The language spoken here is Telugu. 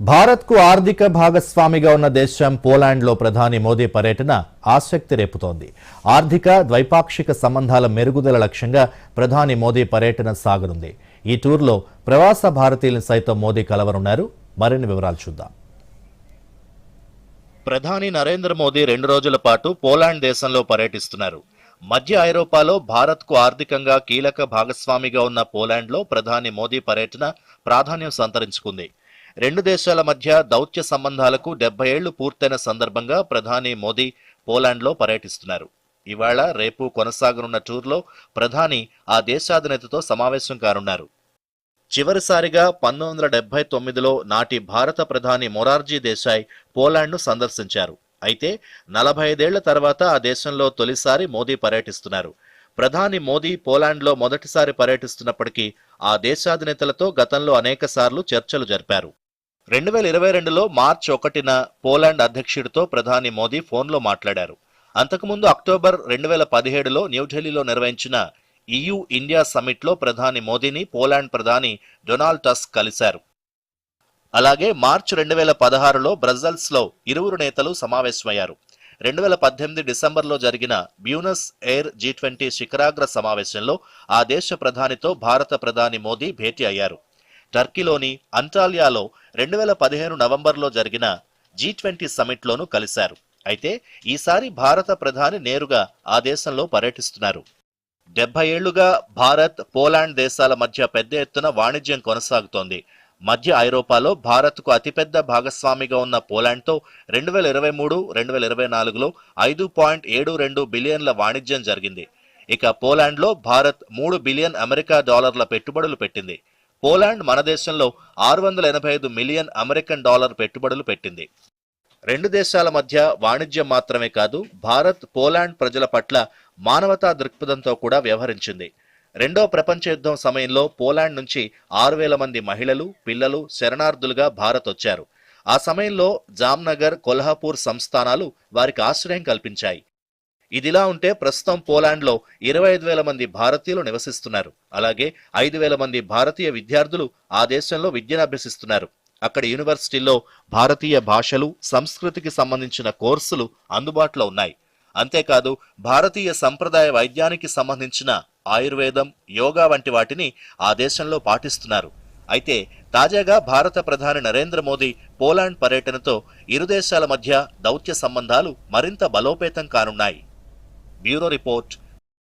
భారత్కు ఆర్థిక భాగస్వామిగా ఉన్న దేశం పోలాండ్లో ప్రధాని మోదీ పర్యటన ఆసక్తి రేపుతోంది. ఆర్థిక ద్వైపాక్షిక సంబంధాల మెరుగుదల లక్ష్యంగా ప్రధాని మోదీ పర్యటన సాగనుంది. ఈ టూర్లో ప్రవాస భారతీయులను సైతం మోదీ కలవనున్నారు. మరిన్ని వివరాలు చూద్దాం. ప్రధాని నరేంద్ర మోదీ రెండు రోజుల పాటు పోలాండ్ దేశంలో పర్యటిస్తున్నారు. మధ్య ఐరోపాలో భారత్కు ఆర్థికంగా కీలక భాగస్వామిగా ఉన్న పోలాండ్లో ప్రధాని మోదీ పర్యటన ప్రాధాన్యం సంతరించుకుంది. రెండు దేశాల మధ్య దౌత్య సంబంధాలకు డెబ్బై ఏళ్ళు పూర్తయిన సందర్భంగా ప్రధాని మోదీ పోలాండ్లో పర్యటిస్తున్నారు. ఇవాళ రేపు కొనసాగనున్న టూర్లో ప్రధాని ఆ దేశాధినేతతో సమావేశం కానున్నారు. చివరిసారిగా పంతొమ్మిది వందల డెబ్బై తొమ్మిదిలో నాటి భారత ప్రధాని మొరార్జీ దేశాయ్ పోలాండ్ను సందర్శించారు. అయితే నలభై ఐదేళ్ళ తర్వాత ఆ దేశంలో తొలిసారి మోదీ పర్యటిస్తున్నారు. ప్రధాని మోదీ పోలాండ్లో మొదటిసారి పర్యటిస్తున్నప్పటికీ ఆ దేశాధినేతలతో గతంలో అనేకసార్లు చర్చలు జరిపారు. రెండు వేల ఇరవై రెండులో మార్చి ఒకటిన పోలాండ్ అధ్యక్షుడితో ప్రధాని మోదీ ఫోన్లో మాట్లాడారు. అంతకుముందు అక్టోబర్ రెండు వేల పదిహేడులో న్యూఢిల్లీలో నిర్వహించిన ఈయూ ఇండియా సమ్మిట్లో ప్రధాని మోదీని పోలాండ్ ప్రధాని డొనాల్డ్ టస్క్ కలిశారు. అలాగే మార్చి రెండు వేల పదహారులో బ్రజల్స్లో ఇరువురు నేతలు సమావేశమయ్యారు. రెండు వేల పద్దెనిమిది డిసెంబర్లో జరిగిన బ్యూనస్ ఎయిర్ జీ ట్వంటీ శిఖరాగ్ర సమావేశంలో ఆ దేశ ప్రధానితో భారత ప్రధాని మోదీ భేటీ అయ్యారు. టర్కీలోని అంటాలియాలో రెండు వేల పదిహేను నవంబర్లో జరిగిన జీ ట్వంటీ సమ్మిట్లోనూ కలిశారు. అయితే ఈసారి భారత ప్రధాని నేరుగా ఆ దేశంలో పర్యటిస్తున్నారు. డెబ్బై ఏళ్ళుగా భారత్ పోలాండ్ దేశాల మధ్య పెద్ద ఎత్తున వాణిజ్యం కొనసాగుతోంది. మధ్య ఐరోపాలో భారత్కు అతిపెద్ద భాగస్వామిగా ఉన్న పోలాండ్తో రెండు వేల ఇరవై మూడు రెండు వేల ఇరవై నాలుగులో ఐదు పాయింట్ ఏడు రెండు బిలియన్ల వాణిజ్యం జరిగింది. ఇక పోలాండ్లో భారత్ మూడు బిలియన్ అమెరికా డాలర్ల పెట్టుబడులు పెట్టింది. పోలాండ్ మన దేశంలో ఆరు వందల ఎనభై ఐదు మిలియన్ అమెరికన్ డాలర్ పెట్టుబడులు పెట్టింది. రెండు దేశాల మధ్య వాణిజ్యం మాత్రమే కాదు భారత్ పోలాండ్ ప్రజల పట్ల మానవతా దృక్పథంతో కూడా వ్యవహరించింది. రెండో ప్రపంచ యుద్ధం సమయంలో పోలాండ్ నుంచి ఆరు వేల మంది మహిళలు పిల్లలు శరణార్థులుగా భారత్ వచ్చారు. ఆ సమయంలో జామ్నగర్ కొల్హాపూర్ సంస్థానాలు వారికి ఆశ్రయం కల్పించాయి. ఇదిలా ఉంటే ప్రస్తుతం పోలాండ్లో ఇరవై ఐదు వేల మంది భారతీయులు నివసిస్తున్నారు. అలాగే ఐదు వేల మంది భారతీయ విద్యార్థులు ఆ దేశంలో విద్యను అభ్యసిస్తున్నారు. అక్కడ యూనివర్సిటీల్లో భారతీయ భాషలు సంస్కృతికి సంబంధించిన కోర్సులు అందుబాటులో ఉన్నాయి. అంతేకాదు భారతీయ సంప్రదాయ వైద్యానికి సంబంధించిన ఆయుర్వేదం యోగా వంటి వాటిని ఆ దేశంలో పాటిస్తున్నారు. అయితే తాజాగా భారత ప్రధాని నరేంద్ర మోదీ పోలాండ్ పర్యటనతో ఇరు దేశాల మధ్య దౌత్య సంబంధాలు మరింత బలోపేతం కానున్నాయి. Bureau Report